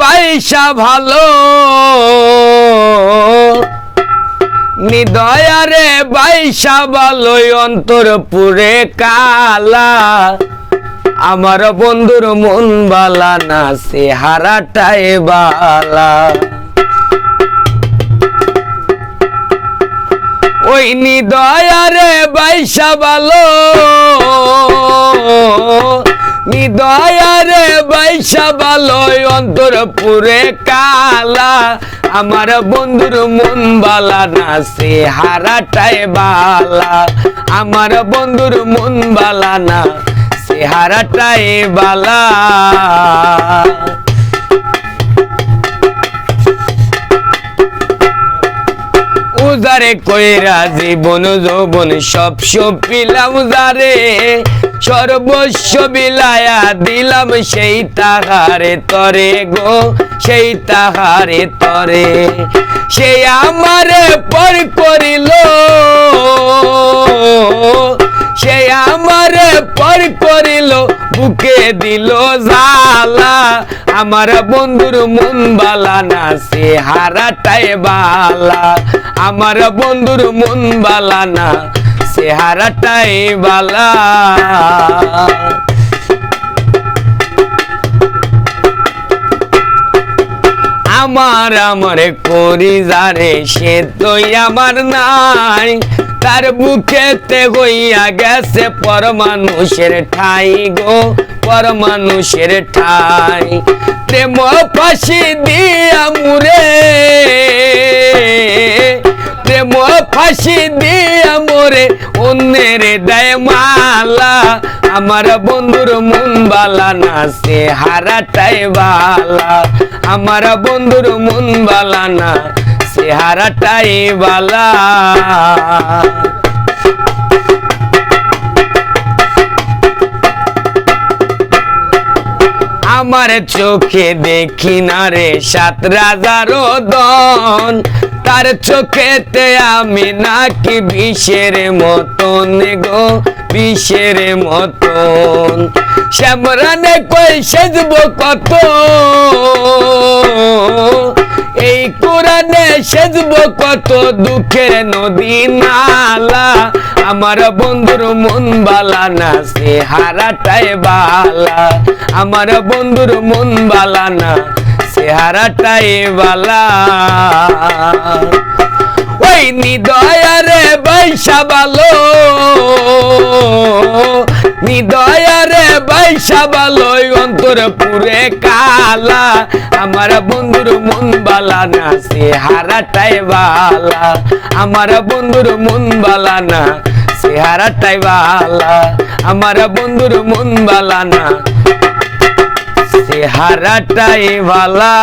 বাইসা ভালো। নিদয়ারে বাইসা ভালোই অন্তর পুরে কালা। আমার বন্ধুর মন বালা না, সে হারাটাই বালা। ওই নিদয়ারে বাইসা ভালো। নিদয়ারে ভালো অন্তর পুরে কালা। আমার বন্ধুর মন বালা না সে হারাটাই বালা। আমার বন্ধুর মন বালা না সে হারাটাই বালা। উজারে কইরা জীবন যৌবন সব সব পিলাম উজারে। সর্বস্ব বিলায়া দিলাম সেই তাহারে তরে গো, সেই তাহারে তরে। সে আমারে পর করিল, সে আমারে পর করিল, বুকে দিল জালা আমার বন্ধুর মন বালা না, সে হারাটাই বালা। আমার বন্ধুর মন বালা না সে হারাটাই বালা। আমার আমার করি যারে সে তো আমার নাই। তার বুকেতে হইয়া গেছে পর মানুষের ঠাই গো পর মানুষের ঠাই। প্রেম ফাঁসি দিয়া মুরে প্রেম ফাঁসি দিয়া মোরে অন্যের দেয় মালা আমার বন্ধুর মন বালা না সে হারাটাই বালা। আমার বন্ধুর মন বালা না সে হারাটাই বালা। আমার চোখে দেখি না রে সাত রাজার দন। তার চোখেতে আমি নাকি বিষের মতন গো, বিষের মতন। শ্যামরানে কই সেজব কত? এই কোরআনে সেজব কত দুঃখের নদী নালা? আমার বন্ধুর মন বালা না, সে হারাটাই বালা। আমার বন্ধুর মন বালা না সে হারাটাই বালা। ওই নিদয়ারে বাইসা বালো। নিদয়ারে বাইসা বালো অন্তর পুরে কালা। আমার বন্ধুর মন বালা না, সে হারাটাই বালা। আমার বন্ধুর মন বালা না, সে হারাটাই বালা। আমার বন্ধুর মন বালা না সে হারাটাই বালা